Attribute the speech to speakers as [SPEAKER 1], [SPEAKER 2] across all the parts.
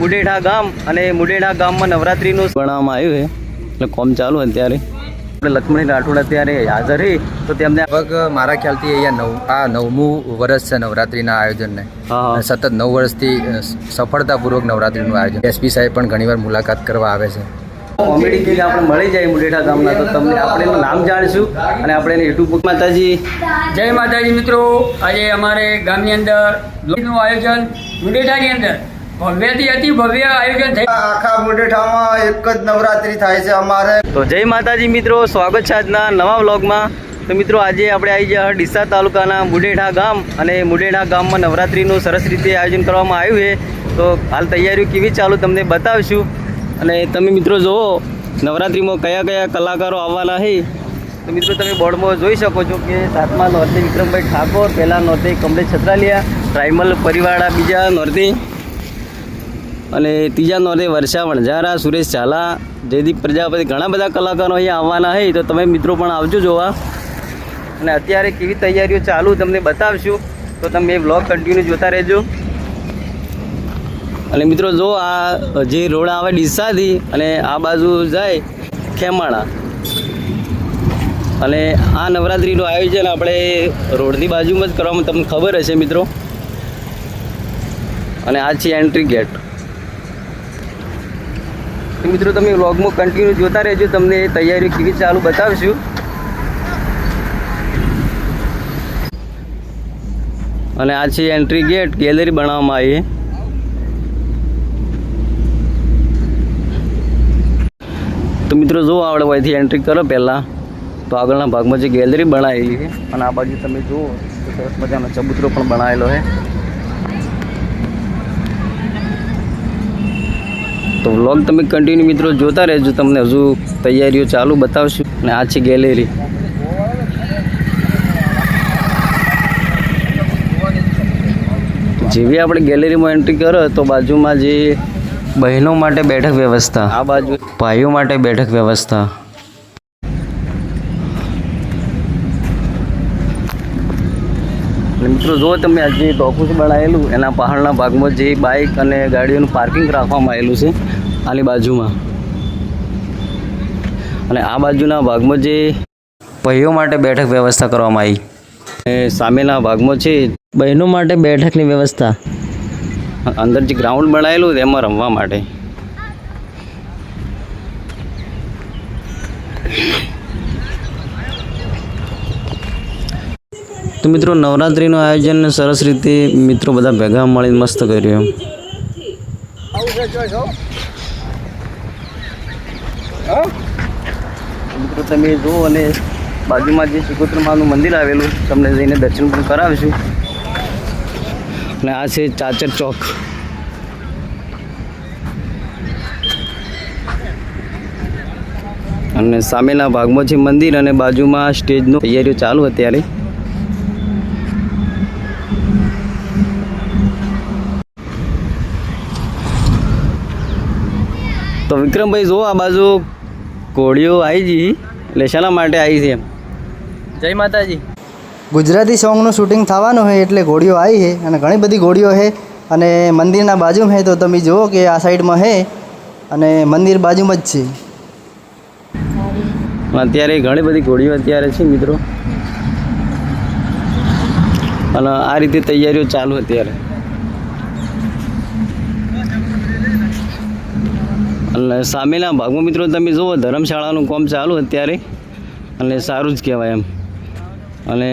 [SPEAKER 1] મુડેઠા ગામ અને મુડેઠા ગામમાં નવરાત્રિનું ગણવામાં આવ્યું છે. એટલે કોમ ચાલુ અત્યારે આપણે લક્ષ્મણી રાઠોડ અત્યારે હાજર છે તો તેમને
[SPEAKER 2] લગભગ મારા ખ્યાલથી અહીંયા નવ આ નવમું વર્ષ છે નવરાત્રિના આયોજનને. સતત નવ વર્ષથી સફળતાપૂર્વક નવરાત્રિનું આયોજન. એસપી સાહેબ પણ ઘણીવાર મુલાકાત કરવા આવે છે.
[SPEAKER 1] કોમેડી કે આપણે મળી જાય મુડેઠા ગામના તો તમને આપણે એનું નામ જાણીશું અને આપણે એને યુટ્યુબ માતાજી.
[SPEAKER 3] જય માતાજી મિત્રો. આજે અમારે ગામની અંદરનું આયોજન મુડેઠાની અંદર. ભવ્યથી અતિ ભવ્ય આયોજન થઈ
[SPEAKER 4] આખા મુંડેઠામાં એક જ નવરાત્રી થાય છે અમારે.
[SPEAKER 1] તો જય માતાજી મિત્રો સ્વાગત છે આજના નવા વ્લોગમાં. તો મિત્રો આજે આપણે આવી ગયા ડીસા તાલુકાના મુડેઠા ગામ અને મુડેઠા ગામમાં નવરાત્રિનું સરસ રીતે આયોજન કરવામાં આવ્યું છે. તો હાલ તૈયારીઓ કેવી ચાલુ તમને બતાવીશું. અને તમે મિત્રો જુઓ નવરાત્રિમાં કયા કયા કલાકારો આવવાના છે. તો મિત્રો તમે બોર્ડમાં જોઈ શકો છો કે સાતમા નોરતે વિક્રમભાઈ ઠાકોર પહેલાં નોરતે કમલેશ છત્રાલિયા ટ્રાઇમલ પરિવાળા બીજા નોરતે અને ત્રીજા નોરે વર્ષા વણઝારા, સુરેશ ઝાલા, જયદીપ પ્રજાપતિ ઘણા બધા કલાકારો અહીંયા આવવાના છે. તો તમે મિત્રો પણ આવજો જોવા. અને અત્યારે કેવી તૈયારીઓ ચાલુ તમને બતાવશું. તો તમે એ બ્લોગ કન્ટિન્યુ જોતા રહેજો. અને મિત્રો જો આ જે રોડ આવે ડીસાથી અને આ બાજુ જાય ખેમાણા. અને આ નવરાત્રિનું આયોજન આપણે રોડની બાજુમાં જ કરવામાં તમને ખબર હશે મિત્રો. અને આ છે એન્ટ્રી ગેટ તો મિત્રો તમે વ્લોગમાં કન્ટિન્યુ જોતા રહેજો. તમને એ તૈયારીઓ કેવી ચાલુ બતાવીશું. અને આ છે એન્ટ્રી ગેટ ગેલેરી બનાવવામાં આવી તો મિત્રો જો આવડે હોયથી એન્ટ્રી કરો પહેલાં. તો આગળના ભાગમાં જે ગેલેરી બનાવેલી છે. અને આ બાજુ તમે જુઓ તો સરસ મજાનો ચબૂતરો પણ બનાવેલો છે. તો વ્લોગ તમે કન્ટિન્યુ મિત્રો જોતા રહેજો. તમને હજુ તૈયારીઓ ચાલુ બતાવશું. અને આ છે ગેલેરી જેવી આપણે ગેલેરીમાં એન્ટ્રી કરો, તો બાજુમાં જે બહેનો માટે બેઠક વ્યવસ્થા, આ બાજુ ભાઈઓ માટે બેઠક વ્યવસ્થા. મિત્રો જો તમે આજે ટોકુસ બનાવેલું, એના પહાડના ભાગમાં જે બાઇક અને ગાડીઓનું પાર્કિંગ રાખવામાં આવેલું છે. આની બાજુમાં. અને આ બાજુના ભાગમાં જે ભાઈઓ માટે બેઠક વ્યવસ્થા કરવામાં આવી. અને સામેના ભાગમાં છે બહેનો માટે બેઠકની વ્યવસ્થા. અંદર જે ગ્રાઉન્ડ બનાવેલું તેમાં રમવા માટે. તો મિત્રો નવરાત્રિનું આયોજન સરસ રીતે મિત્રો બધા ભેગા મળીને મસ્ત કર્યું મિત્રો, તમે જુઓ અને બાજુમાં જે શ્રીકોત્ર માનું મંદિર આવેલું, તમને જઈને દર્શન પણ કરાવીશું. અને આ છે ચાચર ચોક. અને સામેના ભાગમાં છે મંદિર અને બાજુમાં સ્ટેજનું તૈયારીઓ ચાલુ અત્યારે. તો વિક્રમભાઈ, જુઓ આ બાજુ ઘોડીઓ આવી જી. એટલે શાના માટે આવી છે એમ? જય માતાજી.
[SPEAKER 5] ગુજરાતી સોંગનું શૂટિંગ થવાનું હોય એટલે ઘોડીઓ આવી છે અને ઘણી બધી ઘોડીઓ છે અને મંદિરના બાજુમાં છે તો તમે જુઓ કે આ સાઈડમાં છે અને મંદિર બાજુમાં જ છે.
[SPEAKER 1] અત્યારે ઘણી બધી ઘોડીઓ અત્યારે છે મિત્રો. અને આ રીતે તૈયારીઓ ચાલુ અત્યારે. અને સામેના ભાગમાં મિત્રો તમે જુઓ, ધર્મશાળાનું કામ ચાલુ અત્યારે. અને સારું જ કહેવાય એમ. અને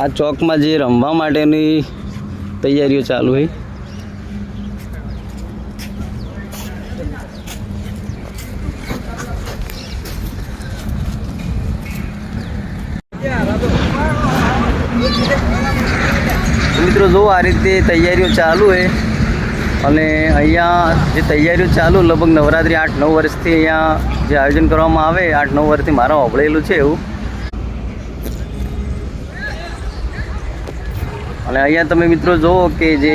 [SPEAKER 1] આ ચોકમાં જે રમવા માટેની તૈયારીઓ ચાલુ હોય. મિત્રો જો આ રીતે તૈયારીઓ ચાલુ છે અને અહીંયા જે તૈયારીઓ ચાલુ લગભગ નવરાત્રિ આઠ નવ વર્ષથી અહીંયા જે આયોજન કરવામાં આવે, આઠ નવ વર્ષથી મારા હોબળેલું છે એવું. અને અહીંયા તમે મિત્રો જુઓ કે જે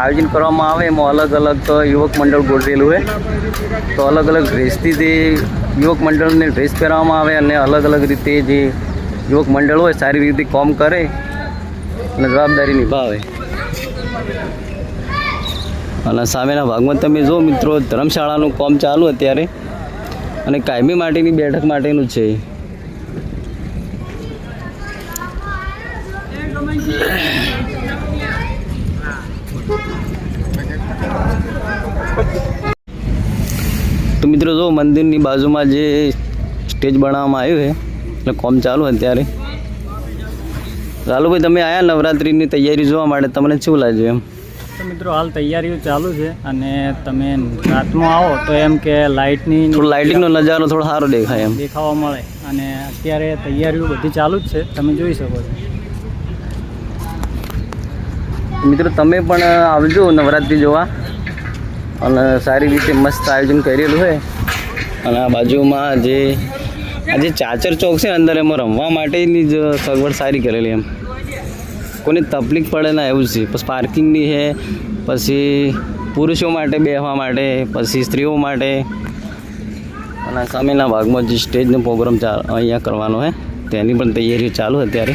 [SPEAKER 1] આયોજન કરવામાં આવે, એમાં અલગ અલગ યુવક મંડળ ગોઠવેલું હોય તો અલગ અલગ ડ્રેસથી તે યુવક મંડળને ડ્રેસ પહેરવામાં આવે અને અલગ અલગ રીતે જે યુવક મંડળ હોય, સારી રીતે કામ કરે અને જવાબદારી નિભાવે. અને સામેના ભાગમાં તમે જો મિત્રો, ધર્મશાળાનું કામ ચાલુ અત્યારે. અને કાયમી માટેની બેઠક માટેનું છે. તો મિત્રો જો મંદિરની બાજુમાં જે સ્ટેજ બનાવવામાં આવ્યું છે, એટલે કોમ ચાલુ અત્યારે. લાલુભાઈ તમે આયા નવરાત્રિની તૈયારી જોવા માટે, તમને શું લાગ્યું એમ?
[SPEAKER 6] મિત્રો હાલ તૈયારીઓ ચાલુ છે અને તમે રાતમાં આવો તો એમ કે લાઇટની
[SPEAKER 1] થોડો લાઇટિંગનો નજારો થોડો સારો દેખાય એમ.
[SPEAKER 6] દેખાવા મળે. અને અત્યારે તૈયારીઓ બધી ચાલુ જ છે. તમે જોઈ શકો છો.
[SPEAKER 1] મિત્રો તમે પણ આવજો નવરાત્રિ જોવા. અને સારી રીતે મસ્ત આયોજન કરેલું છે. અને આ બાજુમાં જે આ જે ચાચર ચોક છે અંદર એમાં રમવા માટેની જ સગવડ સારી કરેલી એમ. કોને તકલીફ પડે ના એવું જ છે. પછી પાર્કિંગની છે પછી પુરુષો માટે બેસવા માટે, પછી સ્ત્રીઓ માટે. અને સામેના ભાગમાં જે સ્ટેજનો પ્રોગ્રામ અહીંયા કરવાનો છે તેની પણ તૈયારીઓ ચાલુ અત્યારે.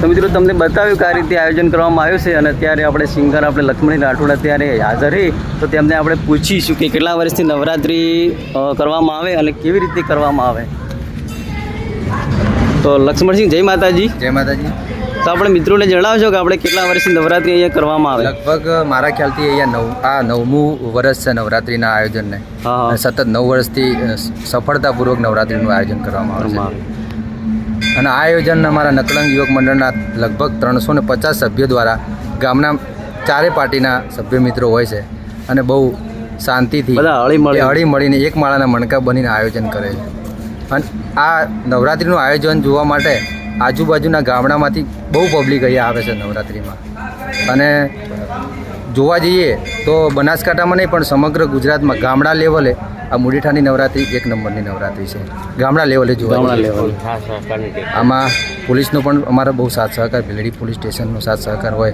[SPEAKER 1] તો મિત્રો, તમને બતાવ્યું કે આ રીતે આયોજન કરવામાં આવ્યું છે અને અત્યારે આપણે સિંગર, આપણે લક્ષ્મણી રાઠોડ અત્યારે હાજર રહી તો તેમને આપણે પૂછીશું કે કેટલા વર્ષથી નવરાત્રિ કરવામાં આવે અને કેવી રીતે કરવામાં આવે. તો લક્ષ્મણસિંહ જય માતાજી.
[SPEAKER 2] જય માતાજી.
[SPEAKER 1] તો આપણે મિત્રોને જણાવશો કે આપણે કેટલા વર્ષથી નવરાત્રિ અહીંયા કરવામાં આવે?
[SPEAKER 2] લગભગ મારા ખ્યાલથી અહીંયા નવ આ નવમું વર્ષ છે નવરાત્રિના આયોજનને. સતત નવ વર્ષથી સફળતાપૂર્વક નવરાત્રિનું આયોજન કરવામાં આવે છે. અને આ આયોજન અમારા નકલંગ યુવક મંડળના લગભગ ત્રણસો ને પચાસ સભ્યો દ્વારા ગામના ચારે પાર્ટીના સભ્ય મિત્રો હોય છે. અને બહુ શાંતિથી
[SPEAKER 1] બધા
[SPEAKER 2] મળીને એક માળાના મણકા બનીને આયોજન કરે છે અને આ નવરાત્રિનું આયોજન જોવા માટે આજુબાજુના ગામડામાંથી બહુ પબ્લિક અહીંયા આવે છે નવરાત્રિમાં. અને જોવા જઈએ તો બનાસકાંઠામાં નહીં પણ સમગ્ર ગુજરાતમાં ગામડા લેવલે આ મુડીઠાની નવરાત્રિ એક નંબરની નવરાત્રિ છે. ગામડા લેવલે જોવા
[SPEAKER 1] લેવલ.
[SPEAKER 2] આમાં પોલીસનો પણ અમારો બહુ સાથ સહકાર ભીલડી પોલીસ સ્ટેશનનો સાથ સહકાર હોય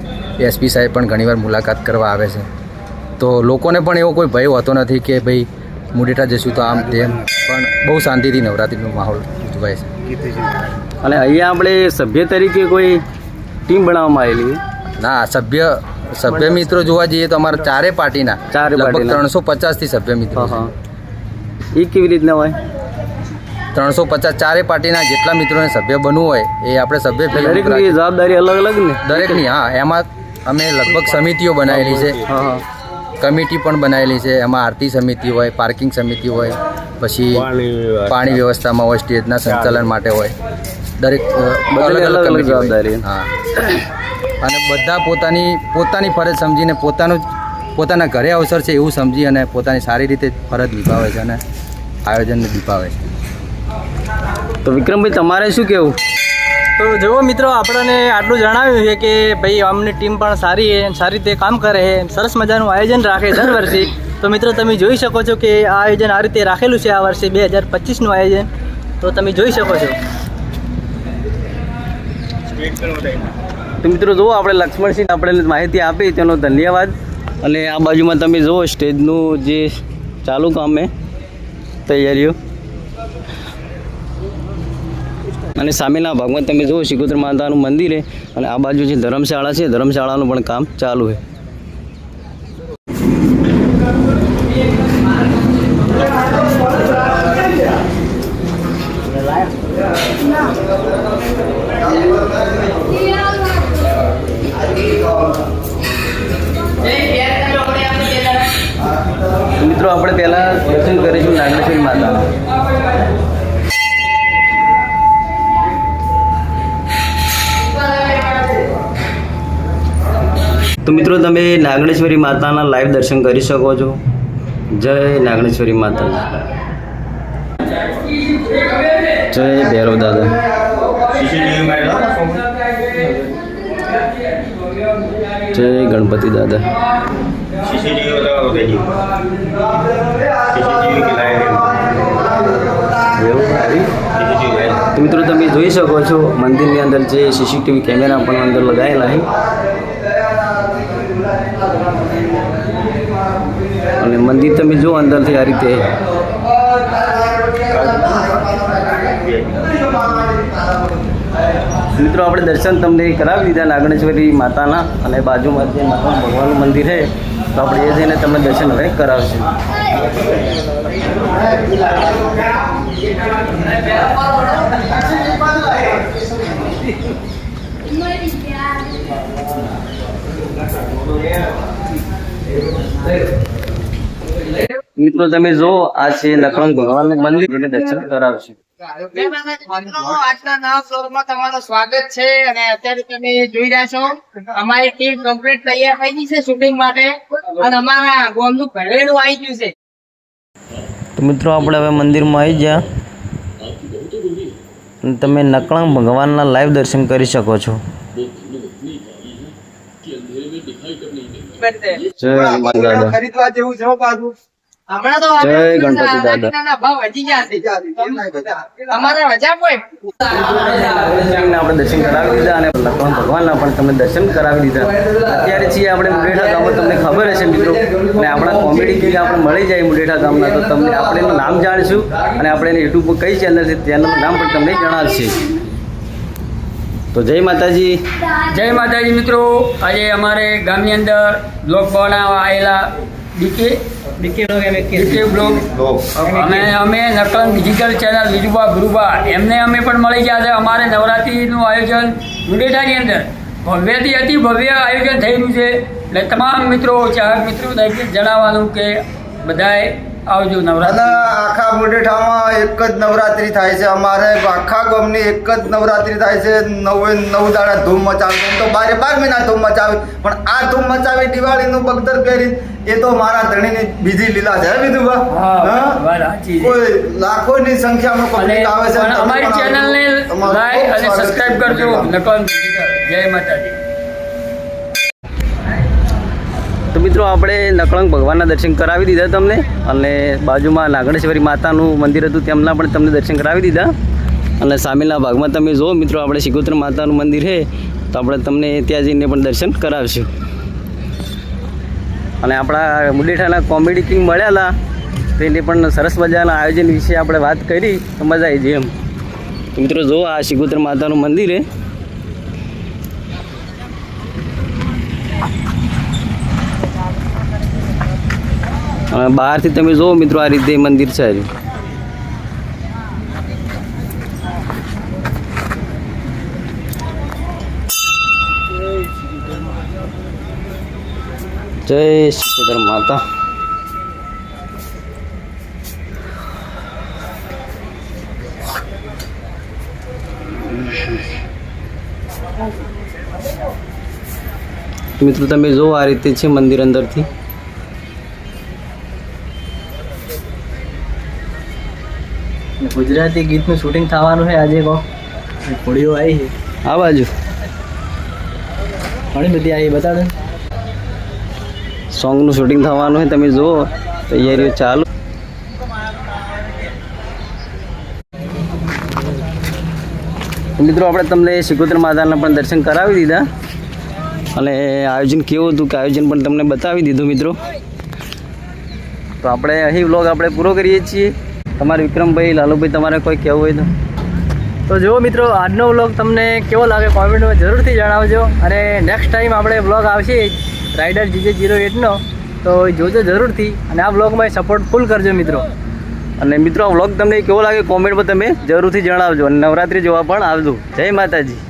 [SPEAKER 2] એસપી સાહેબ પણ ઘણીવાર મુલાકાત કરવા આવે છે. તો લોકોને પણ એવો કોઈ ભય હોતો નથી કે ભાઈ મુડેટા જશું તો આમ તેમ. પણ બહુ શાંતિથી નવરાત્રિનો માહોલ ઉજવાય છે.
[SPEAKER 1] અને અહીંયા આપણે સભ્ય તરીકે કોઈ ટીમ બનાવવામાં આવેલી
[SPEAKER 2] ના સભ્ય સભ્ય મિત્રો જોવા જઈએ તો અમારા ચારે પાર્ટીના લગભગ ત્રણસો પચાસથી સભ્ય મિત્રો
[SPEAKER 1] એ કેવી રીતના હોય?
[SPEAKER 2] ત્રણસો પચાસ ચારે પાર્ટીના જેટલા મિત્રોને સભ્ય બનવું હોય એ આપણે સભ્ય પેલા
[SPEAKER 1] દરેકની જવાબદારી અલગ અલગ ને?
[SPEAKER 2] દરેકની હા એમાં અમે લગભગ સમિતિઓ બનાવેલી છે. કમિટી પણ બનાવેલી છે. એમાં આરતી સમિતિ હોય પાર્કિંગ સમિતિ હોય પછી પાણી વ્યવસ્થામાં હોય સ્ટેજના સંચાલન માટે હોય. દરેક
[SPEAKER 1] અલગ અલગ
[SPEAKER 2] કમિટી
[SPEAKER 1] જવાબદારી.
[SPEAKER 2] હા. અને બધા પોતાની પોતાની ફરજ સમજીને પોતાનું પોતાના ઘરે અવસર છે એવું સમજી અને પોતાની સારી રીતે ફરજ નિભાવે છે અને આયોજનને નિભાવે છે.
[SPEAKER 1] તો વિક્રમભાઈ તમારે શું કેવું
[SPEAKER 5] તો જુઓ મિત્રો, આપણને આટલું જણાવ્યું છે કે ભાઈ, આમની ટીમ પણ સારી છે, સારી રીતે કામ કરે છે, સરસ મજાનું આયોજન રાખે દર વર્ષે. તો મિત્રો, તમે જોઈ શકો છો કે આ આયોજન આ રીતે રાખેલું છે આ વર્ષે બે હજાર પચીસનું આયોજન. તો તમે જોઈ શકો છો.
[SPEAKER 1] તો મિત્રો, જુઓ આપણે લક્ષ્મણસિંહ આપણે માહિતી આપી, તેનો ધન્યવાદ. અને આ બાજુમાં તમે જુઓ, સ્ટેજનું જે ચાલુ કામ મેં તૈયારીઓ. અને સામેના ભાગમાં તમે જુઓ શિકોતર માતાનું મંદિર છે અને આ બાજુ જે ધર્મશાળા છે, ધર્મશાળાનું પણ કામ ચાલુ છે. તો મિત્રો, તમે નાગણેશ્વરી માતાના લાઈવ દર્શન કરી શકો છો. જય નાગણેશ્વરી માતા જય ભૈરવ દાદા. જય ગણપતિ દાદા. તો મિત્રો, તમે જોઈ શકો છો મંદિરની અંદર જે સીસીટીવી કેમેરા પણ અંદર લગાવેલા છે. મંદિર તમે જો અંદરથી આ રીતે. મિત્રો, આપણે દર્શન તમને કરાવી દીધા નાગણેશ્વરી માતાના અને બાજુમાં જે માતા ભગવાનનું મંદિર છે, તો આપણે એ જઈને તમને દર્શન હવે કરાવશું. મિત્રો તમે જો આ છે નકળંગ ભગવાનનું મંદિર. દર્શન કરાવશે.
[SPEAKER 7] આજના નવા ફ્લોરમાં તમારું સ્વાગત છે અને અત્યારે તમે જોઈ રહ્યા છો અમારી ટીમ કમ્પ્લીટ તૈયાર થઈ ગઈ છે શૂટિંગ માટે અને અમારા ગોમનું ઘરેણું આવી ગયું છે.
[SPEAKER 1] તો મિત્રો આપણે હવે મંદિરમાં આવી ગયા. તમે નકળંગ ભગવાનના લાઈવ દર્શન કરી શકો છો. જય
[SPEAKER 4] ખરીદવા જેવું છે પાછું.
[SPEAKER 1] જય ગણપતિ દાદા.
[SPEAKER 7] દાદાના ભાવ વધી ગયા છે. તમારે રજા કોઈ?
[SPEAKER 1] નાગેશ્વરીના આપણે દર્શન કરાવી દીધા અને નકળંગ ભગવાનના પણ તમને દર્શન કરાવી દીધા. અત્યારે છીએ આપણે મુડેઠા ગામમાં. તમને ખબર હશે મિત્રો અને આપણા કોમેડી આપણે મળી જાય મુડેઠા ગામના. તો તમને આપણે એનું નામ જાણીશું અને આપણે એને યુટ્યુબ પર કઈ ચેનલ છે તેનું નામ પણ તમને જણાવશે. તો જય માતાજી.
[SPEAKER 3] જય માતાજી મિત્રો. આજે અમારે ગામની અંદર બ્લોગ બનાવવા આવેલા ડીકે ડીકે બ્લોગ? અમે અમે નકલંગ ડિજિટલ ચેનલ વિજુબા ગુરુબા એમને અમે પણ મળી ગયા છે અમારે નવરાત્રિનું આયોજન મુંડેઠાની અંદર. ભવ્યથી અતિ ભવ્ય આયોજન થઈ રહ્યું છે. એટલે તમામ મિત્રો ચાહક મિત્રો દરેક જણાવવાનું કે બધાએ આવજો
[SPEAKER 4] અને આખા મોઢેઠામાં એક જ નવરાત્રી થાય છે. અમારે આખા ગામની એક જ નવરાત્રી થાય છે. નવે નવ દાડા ધૂમ મચાવે તો બારે બાર મહિના ધૂમ મચાવે. પણ આ ધૂમ મચાવી દિવાળીનું બગદર પહેરી એ તો મારા ધણીની બીજી લીલા છે
[SPEAKER 3] છે.
[SPEAKER 4] કોઈ લાખોની સંખ્યામાં પબ્લિક આવે છે
[SPEAKER 3] અમારી ચેનલને લાઈક અને સબસ્ક્રાઇબ કરજો. નકલ જય માતાજી.
[SPEAKER 1] તો મિત્રો આપણે નકળંગ ભગવાનના દર્શન કરાવી દીધા તમને અને બાજુમાં નાગણેશ્વરી માતાનું મંદિર હતું તેમના પણ તમને દર્શન કરાવી દીધા. અને સામેના ભાગમાં તમે જુઓ મિત્રો, આપણે શિગોત્ર માતાનું મંદિર છે, તો આપણે તમને ત્યાં જઈને પણ દર્શન કરાવીશું. અને આપણા મુડેઠાના કોમેડી કિંગ મળ્યા તો એને પણ સરસ મજાના આયોજન વિશે આપણે વાત કરી, તો મજા આવી ગઈ એમ. મિત્રો, જુઓ આ શિગોત્ર માતાનું મંદિર છે. બહારથી તમે જુઓ મિત્રો, આ રીતે મંદિર છે જય શિકોતર માતા. મિત્રો, તમે જુઓ આ રીતે છે મંદિર અંદરથી.
[SPEAKER 5] ગુજરાતી ગીતનું શૂટિંગ થવાનું છે આજે કહો. ઘોડીઓ આવી છે.
[SPEAKER 1] આ બાજુ.
[SPEAKER 5] ઘણી બધી આવી બતા દે
[SPEAKER 1] સોંગનું શૂટિંગ થવાનું છે તમે જુઓ તૈયારીઓ ચાલુ. મિત્રો આપણે તમને શિકોત્ર માતાના પણ દર્શન કરાવી દીધા. અને આયોજન કેવું હતું કે આયોજન પણ તમને બતાવી દીધું મિત્રો. તો આપણે અહીં વ્લોગ આપણે પૂરો કરીએ છીએ. તમારે વિક્રમભાઈ લાલુભાઈ તમારે કોઈ કહેવું હોય તો?
[SPEAKER 5] તો જુઓ મિત્રો આજનો વ્લોગ તમને કેવો લાગે કોમેન્ટમાં જરૂરથી જણાવજો. અને નેક્સ્ટ ટાઈમ આપણે વ્લોગ આવશે રાઇડર જીજે જીરો એટનો તો જોજો જરૂરથી અને આ વ્લોગમાં સપોર્ટ ફૂલ કરજો મિત્રો.
[SPEAKER 1] અને મિત્રો આ વ્લોગ તમને કેવો લાગે કોમેન્ટમાં તમે જરૂરથી જણાવજો. અને નવરાત્રિ જોવા પણ આવજો. જય માતાજી.